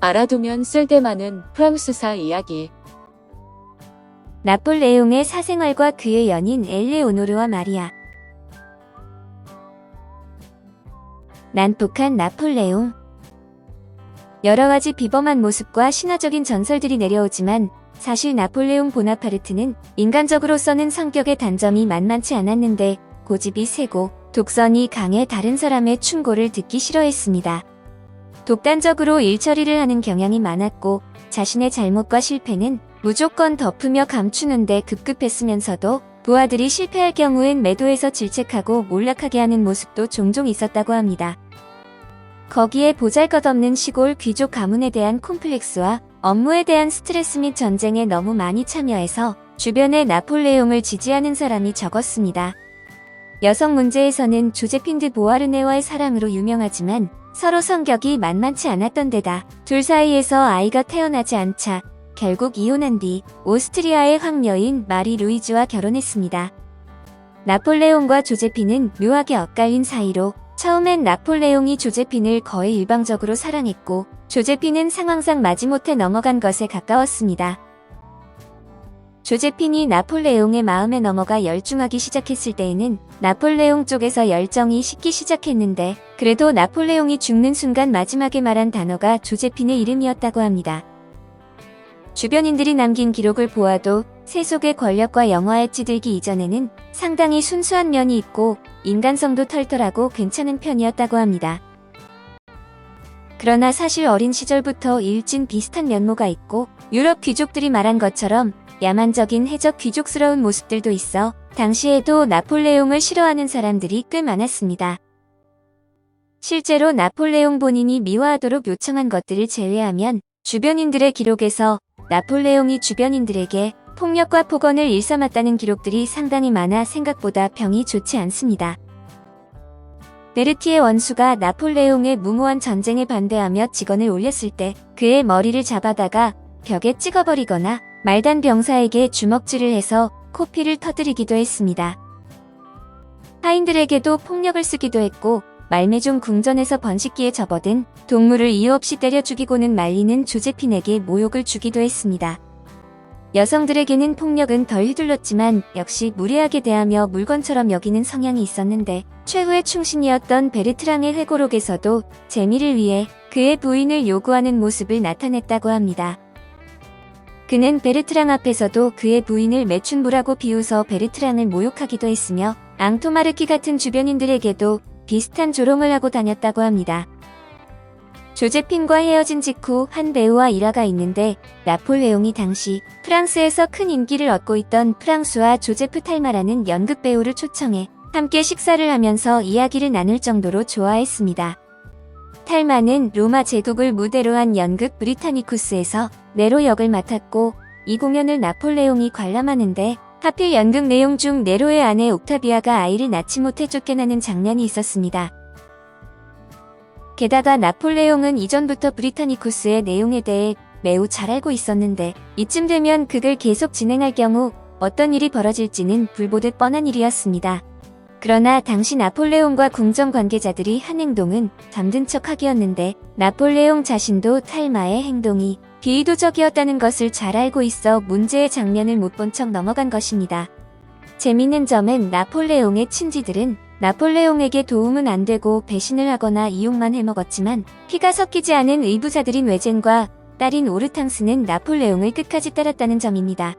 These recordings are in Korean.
알아두면 쓸데많은 프랑스사 이야기. 나폴 레옹의 사생활과 그의 연인 엘레오노르와 마리아. 난폭한 나폴레옹. 여러 가지 비범한 모습과 신화적인 전설들이 내려오지만 사실 나폴레옹 보나파르트는 인간적으로서는 성격의 단점이 만만치 않았는데 고집이 세고 독선이 강해 다른 사람의 충고를 듣기 싫어했습니다. 독단적으로 일처리를 하는 경향이 많았고 자신의 잘못과 실패는 무조건 덮으며 감추는데 급급했으면서도 부하들이 실패할 경우엔 매도에서 질책하고 몰락하게 하는 모습도 종종 있었다고 합니다. 거기에 보잘것없는 시골 귀족 가문에 대한 콤플렉스와 업무에 대한 스트레스 및 전쟁에 너무 많이 참여해서 주변에 나폴레옹을 지지하는 사람이 적었습니다. 여성 문제에서는 조제핀 드 보아르네와의 사랑으로 유명하지만 서로 성격이 만만치 않았던 데다 둘 사이에서 아이가 태어나지 않자 결국 이혼한 뒤 오스트리아의 황녀인 마리 루이즈와 결혼했습니다. 나폴레옹과 조제핀은 묘하게 엇갈린 사이로 처음엔 나폴레옹이 조제핀을 거의 일방적으로 사랑했고 조제핀은 상황상 마지못해 넘어간 것에 가까웠습니다. 조제핀이 나폴레옹의 마음에 넘어가 열중하기 시작했을 때에는 나폴레옹 쪽에서 열정이 식기 시작했는데 그래도 나폴레옹이 죽는 순간 마지막에 말한 단어가 조제핀의 이름이었다고 합니다. 주변인들이 남긴 기록을 보아도 세속의 권력과 영화에 찌들기 이전에는 상당히 순수한 면이 있고 인간성도 털털하고 괜찮은 편이었다고 합니다. 그러나 사실 어린 시절부터 일진 비슷한 면모가 있고 유럽 귀족들이 말한 것처럼 야만적인 해적 귀족스러운 모습들도 있어 당시에도 나폴레옹을 싫어하는 사람들이 꽤 많았습니다. 실제로 나폴레옹 본인이 미화하도록 요청한 것들을 제외하면 주변인들의 기록에서 나폴레옹이 주변인들에게 폭력과 폭언을 일삼았다는 기록들이 상당히 많아 생각보다 병이 좋지 않습니다. 베르티의 원수가 나폴레옹의 무모한 전쟁에 반대하며 직언을 올렸을 때 그의 머리를 잡아다가 벽에 찍어버리거나 말단 병사에게 주먹질을 해서 코피를 터뜨리기도 했습니다. 하인들에게도 폭력을 쓰기도 했고 말매종 궁전에서 번식기에 접어든 동물을 이유 없이 때려 죽이고는 말리는 조제핀에게 모욕을 주기도 했습니다. 여성들에게는 폭력은 덜 휘둘렀지만 역시 무례하게 대하며 물건처럼 여기는 성향이 있었는데 최후의 충신이었던 베르트랑의 회고록에서도 재미를 위해 그의 부인을 요구하는 모습을 나타냈다고 합니다. 그는 베르트랑 앞에서도 그의 부인을 매춘부라고 비웃어 베르트랑을 모욕하기도 했으며 앙토마르키 같은 주변인들에게도 비슷한 조롱을 하고 다녔다고 합니다. 조제핀과 헤어진 직후 한 배우와 일화가 있는데 나폴레옹이 당시 프랑스에서 큰 인기를 얻고 있던 프랑스와 조제프 탈마라는 연극 배우를 초청해 함께 식사를 하면서 이야기를 나눌 정도로 좋아했습니다. 탈마는 로마 제국을 무대로 한 연극 브리타니쿠스에서 네로 역을 맡았고 이 공연을 나폴레옹이 관람하는데 하필 연극 내용 중 네로의 아내 옥타비아가 아이를 낳지 못해 쫓겨나는 장면이 있었습니다. 게다가 나폴레옹은 이전부터 브리타니쿠스의 내용에 대해 매우 잘 알고 있었는데 이쯤 되면 극을 계속 진행할 경우 어떤 일이 벌어질지는 불보듯 뻔한 일이었습니다. 그러나 당시 나폴레옹과 궁정 관계자들이 한 행동은 잠든 척 하기였는데 나폴레옹 자신도 탈마의 행동이 비의도적이었다는 것을 잘 알고 있어 문제의 장면을 못 본 척 넘어간 것입니다. 재밌는 점은 나폴레옹의 친지들은 나폴레옹에게 도움은 안 되고 배신을 하거나 이용만 해먹었지만 피가 섞이지 않은 의부자들인 외젠과 딸인 오르탕스는 나폴레옹을 끝까지 따랐다는 점입니다.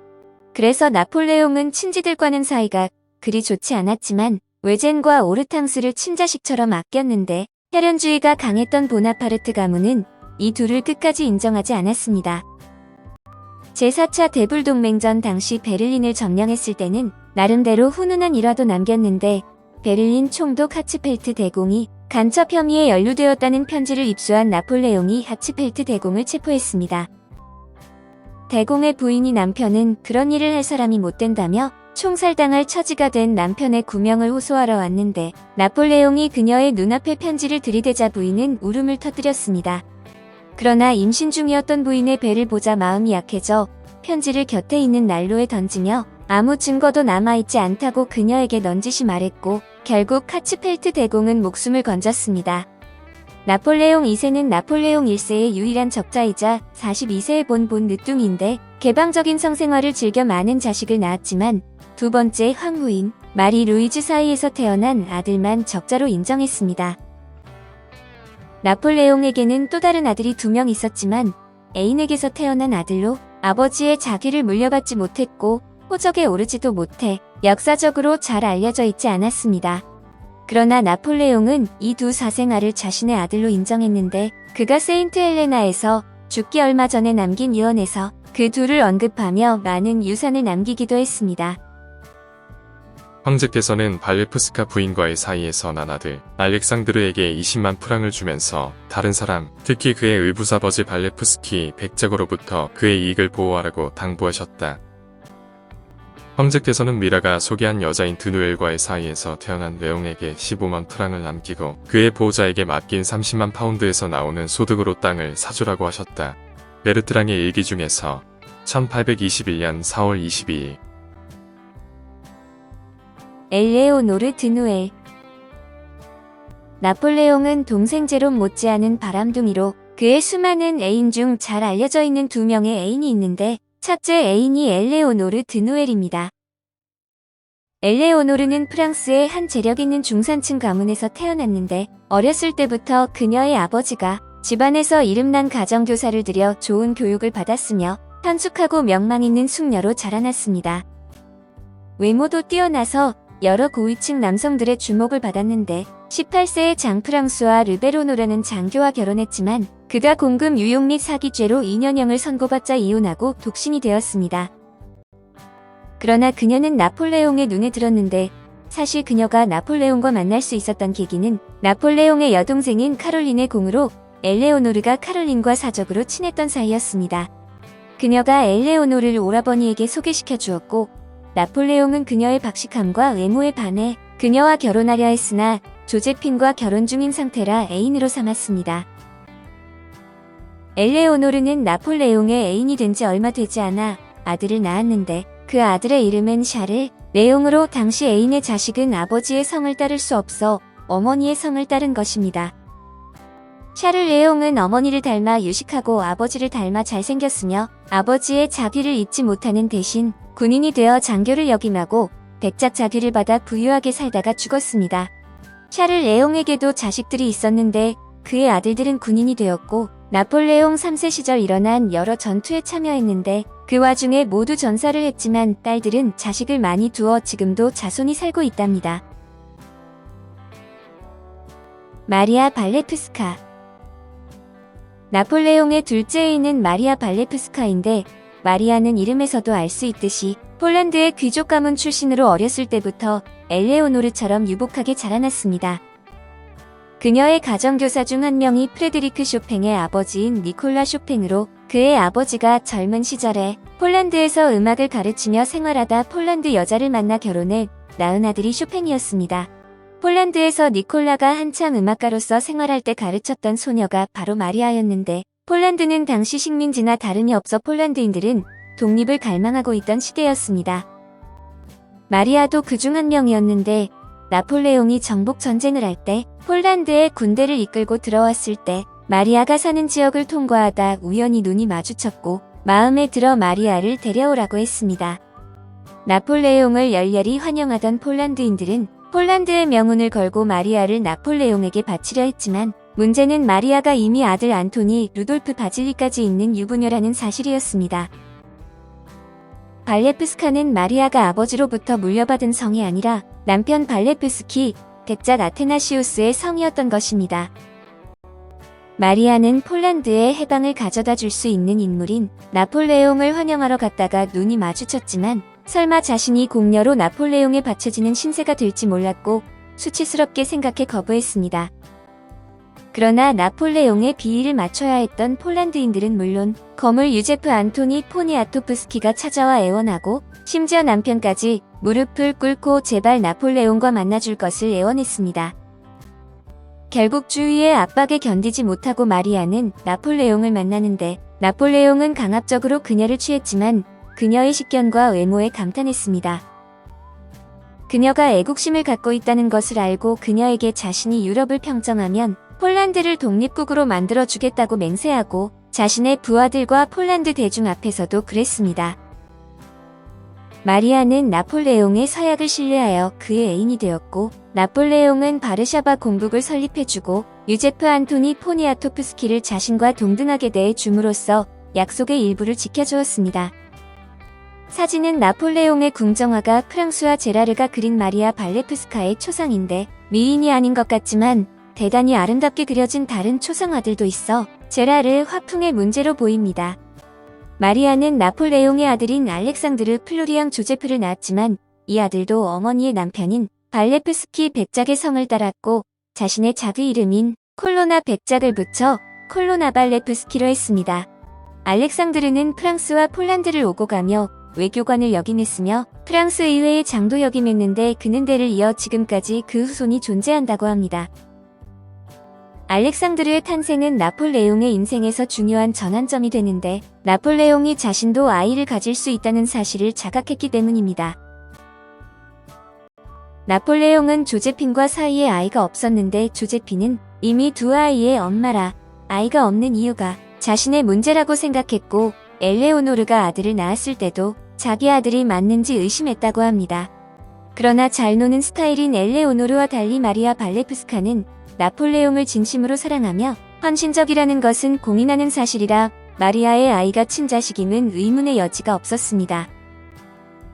그래서 나폴레옹은 친지들과는 사이가 그리 좋지 않았지만 외젠과 오르탕스를 친자식처럼 아꼈는데 혈연주의가 강했던 보나파르트 가문은 이 둘을 끝까지 인정하지 않았습니다. 제4차 대불동맹전 당시 베를린을 점령했을 때는 나름대로 훈훈한 일화도 남겼는데 베를린 총독 하츠펠트 대공이 간첩 혐의에 연루되었다는 편지를 입수한 나폴레옹이 하츠펠트 대공을 체포했습니다. 대공의 부인이 남편은 그런 일을 할 사람이 못 된다며 총살당할 처지가 된 남편의 구명을 호소하러 왔는데 나폴레옹이 그녀의 눈앞에 편지를 들이대자 부인은 울음을 터뜨렸습니다. 그러나 임신 중이었던 부인의 배를 보자 마음이 약해져 편지를 곁에 있는 난로에 던지며 아무 증거도 남아있지 않다고 그녀에게 넌지시 말했고 결국 카츠펠트 대공은 목숨을 건졌습니다. 나폴레옹 2세는 나폴레옹 1세의 유일한 적자이자 42세의 본본 늦둥인데 개방적인 성생활을 즐겨 많은 자식을 낳았지만 두 번째 황후인 마리 루이즈 사이에서 태어난 아들만 적자로 인정했습니다. 나폴레옹에게는 또 다른 아들이 두 명 있었지만 애인에게서 태어난 아들로 아버지의 자기를 물려받지 못했고 호적에 오르지도 못해 역사적으로 잘 알려져 있지 않았습니다. 그러나 나폴레옹은 이 두 사생아를 자신의 아들로 인정했는데 그가 세인트 헬레나에서 죽기 얼마 전에 남긴 유언에서 그 둘을 언급하며 많은 유산을 남기기도 했습니다. 황제께서는 발레프스카 부인과의 사이에서 난 아들 알렉상드르에게 20만 프랑을 주면서 다른 사람, 특히 그의 의부사버지 발레프스키 백작으로부터 그의 이익을 보호하라고 당부하셨다. 황제께서는 미라가 소개한 여자인 드누엘과의 사이에서 태어난 레옹에게 15만 프랑을 남기고 그의 보호자에게 맡긴 30만 파운드에서 나오는 소득으로 땅을 사주라고 하셨다. 베르트랑의 일기 중에서 1821년 4월 22일 엘레오노르 드누엘 나폴레옹은 동생 제롬 못지않은 바람둥이로 그의 수많은 애인 중 잘 알려져 있는 두 명의 애인이 있는데 첫째 애인이 엘레오노르 드누엘입니다. 엘레오노르는 프랑스의 한 재력 있는 중산층 가문에서 태어났는데 어렸을 때부터 그녀의 아버지가 집안에서 이름난 가정교사를 들여 좋은 교육을 받았으며 편숙하고 명망 있는 숙녀로 자라났습니다. 외모도 뛰어나서 여러 고위층 남성들의 주목을 받았는데 18세의 장프랑스와 르베로노라는 장교와 결혼했지만 그가 공금 유용 및 사기죄로 2년형을 선고받자 이혼하고 독신이 되었습니다. 그러나 그녀는 나폴레옹의 눈에 들었는데 사실 그녀가 나폴레옹과 만날 수 있었던 계기는 나폴레옹의 여동생인 카롤린의 공으로 엘레오노르가 카롤린과 사적으로 친했던 사이였습니다. 그녀가 엘레오노르를 오라버니에게 소개시켜 주었고 나폴레옹은 그녀의 박식함과 외모에 반해 그녀와 결혼하려 했으나 조제핀과 결혼 중인 상태라 애인으로 삼았습니다. 엘레오노르는 나폴레옹의 애인이 된 지 얼마 되지 않아 아들을 낳았는데 그 아들의 이름은 샤를, 레옹으로 당시 애인의 자식은 아버지의 성을 따를 수 없어 어머니의 성을 따른 것입니다. 샤를 레옹은 어머니를 닮아 유식하고 아버지를 닮아 잘생겼으며 아버지의 자귀를 잊지 못하는 대신 군인이 되어 장교를 역임하고 백작 자귀를 받아 부유하게 살다가 죽었습니다. 샤를 레옹에게도 자식들이 있었는데 그의 아들들은 군인이 되었고 나폴레옹 3세 시절 일어난 여러 전투에 참여했는데 그 와중에 모두 전사를 했지만 딸들은 자식을 많이 두어 지금도 자손이 살고 있답니다. 마리아 발레프스카 나폴레옹의 둘째 애인은 마리아 발레프스카인데 마리아는 이름에서도 알 수 있듯이 폴란드의 귀족 가문 출신으로 어렸을 때부터 엘레오노르처럼 유복하게 자라났습니다. 그녀의 가정교사 중 한 명이 프레드리크 쇼팽의 아버지인 니콜라 쇼팽으로 그의 아버지가 젊은 시절에 폴란드에서 음악을 가르치며 생활하다 폴란드 여자를 만나 결혼해 낳은 아들이 쇼팽이었습니다. 폴란드에서 니콜라가 한참 음악가로서 생활할 때 가르쳤던 소녀가 바로 마리아였는데 폴란드는 당시 식민지나 다름이 없어 폴란드인들은 독립을 갈망하고 있던 시대였습니다. 마리아도 그 중 한 명이었는데 나폴레옹이 정복 전쟁을 할 때 폴란드에 군대를 이끌고 들어왔을 때 마리아가 사는 지역을 통과하다 우연히 눈이 마주쳤고 마음에 들어 마리아를 데려오라고 했습니다. 나폴레옹을 열렬히 환영하던 폴란드인들은 폴란드의 명운을 걸고 마리아를 나폴레옹에게 바치려 했지만 문제는 마리아가 이미 아들 안토니 루돌프 바질리까지 있는 유부녀라는 사실이었습니다. 발레프스카는 마리아가 아버지로부터 물려받은 성이 아니라 남편 발레프스키, 백작 아테나시우스의 성이었던 것입니다. 마리아는 폴란드에 해방을 가져다 줄 수 있는 인물인 나폴레옹을 환영하러 갔다가 눈이 마주쳤지만 설마 자신이 공녀로 나폴레옹에 바쳐지는 신세가 될지 몰랐고 수치스럽게 생각해 거부했습니다. 그러나 나폴레옹의 비위를 맞춰야 했던 폴란드인들은 물론 거물 유제프 안토니 포니아토프스키가 찾아와 애원하고 심지어 남편까지 무릎을 꿇고 제발 나폴레옹과 만나줄 것을 애원했습니다. 결국 주위의 압박에 견디지 못하고 마리아는 나폴레옹을 만나는데 나폴레옹은 강압적으로 그녀를 취했지만 그녀의 식견과 외모에 감탄했습니다. 그녀가 애국심을 갖고 있다는 것을 알고 그녀에게 자신이 유럽을 평정하면 폴란드를 독립국으로 만들어주겠다고 맹세하고 자신의 부하들과 폴란드 대중 앞에서도 그랬습니다. 마리아는 나폴레옹의 서약을 신뢰하여 그의 애인이 되었고 나폴레옹은 바르샤바 공국을 설립해주고 유제프 안토니 포니아토프스키를 자신과 동등하게 대해 줌으로써 약속의 일부를 지켜주었습니다. 사진은 나폴레옹의 궁정화가 프랑스와 제라르가 그린 마리아 발레프스카의 초상인데 미인이 아닌 것 같지만 대단히 아름답게 그려진 다른 초상화들도 있어 제라르 화풍의 문제로 보입니다. 마리아는 나폴레옹의 아들인 알렉산드르 플로리앙 조제프를 낳았지만 이 아들도 어머니의 남편인 발레프스키 백작의 성을 따랐고 자신의 자기 이름인 콜로나 백작을 붙여 콜로나 발레프스키로 했습니다. 알렉산드르는 프랑스와 폴란드를 오고 가며 외교관을 역임했으며 프랑스 의회의 장도 역임했는데 그는 대를 이어 지금까지 그 후손이 존재한다고 합니다. 알렉산드르의 탄생은 나폴레옹의 인생에서 중요한 전환점이 되는데 나폴레옹이 자신도 아이를 가질 수 있다는 사실을 자각했기 때문입니다. 나폴레옹은 조제핀과 사이에 아이가 없었는데 조제핀은 이미 두 아이의 엄마라 아이가 없는 이유가 자신의 문제라고 생각했고 엘레오노르가 아들을 낳았을 때도 자기 아들이 맞는지 의심했다고 합니다. 그러나 잘 노는 스타일인 엘레오노르와 달리 마리아 발레프스카는 나폴레옹을 진심으로 사랑하며 헌신적이라는 것은 공인하는 사실이라 마리아의 아이가 친자식임은 의문의 여지가 없었습니다.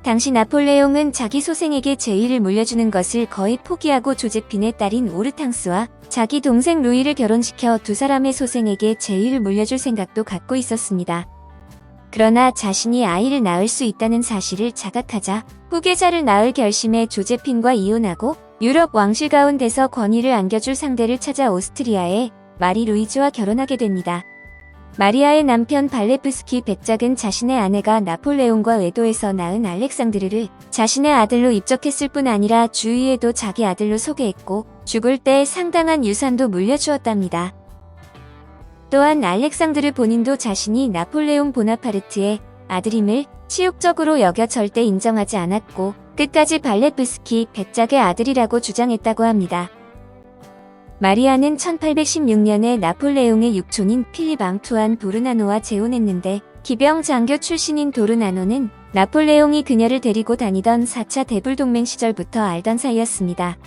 당시 나폴레옹은 자기 소생에게 제위를 물려주는 것을 거의 포기하고 조제핀의 딸인 오르탕스와 자기 동생 루이를 결혼시켜 두 사람의 소생에게 제위를 물려줄 생각도 갖고 있었습니다. 그러나 자신이 아이를 낳을 수 있다는 사실을 자각하자 후계자를 낳을 결심에 조제핀과 이혼하고 유럽 왕실 가운데서 권위를 안겨줄 상대를 찾아 오스트리아의 마리 루이즈와 결혼하게 됩니다. 마리아의 남편 발레프스키 백작은 자신의 아내가 나폴레옹과 외도에서 낳은 알렉산드르를 자신의 아들로 입적했을 뿐 아니라 주위에도 자기 아들로 소개했고 죽을 때 상당한 유산도 물려주었답니다. 또한 알렉산드르 본인도 자신이 나폴레옹 보나파르트의 아들임을 치욕적으로 여겨 절대 인정하지 않았고 끝까지 발레프스키 백작의 아들이라고 주장했다고 합니다. 마리아는 1816년에 나폴레옹의 육촌인 필립 앙투안 도르나노와 재혼했는데 기병 장교 출신인 도르나노는 나폴레옹이 그녀를 데리고 다니던 4차 대불동맹 시절부터 알던 사이였습니다.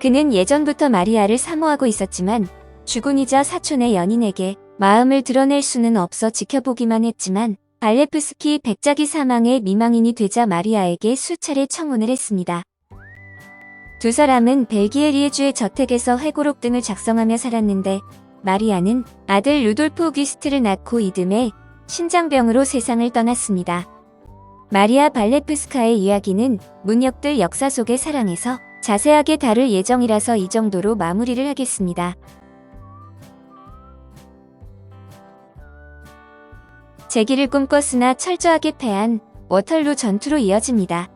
그는 예전부터 마리아를 사모하고 있었지만 주군이자 사촌의 연인에게 마음을 드러낼 수는 없어 지켜보기만 했지만 발레프스키 백작이 사망해 미망인이 되자 마리아에게 수차례 청혼을 했습니다. 두 사람은 벨기에 리에주의 저택에서 회고록 등을 작성하며 살았는데 마리아는 아들 루돌프 오기스트를 낳고 이듬해 신장병으로 세상을 떠났습니다. 마리아 발레프스카의 이야기는 문역들 역사 속의 사랑에서 자세하게 다룰 예정이라서 이 정도로 마무리를 하겠습니다. 재기를 꿈꿨으나 철저하게 패한 워털루 전투로 이어집니다.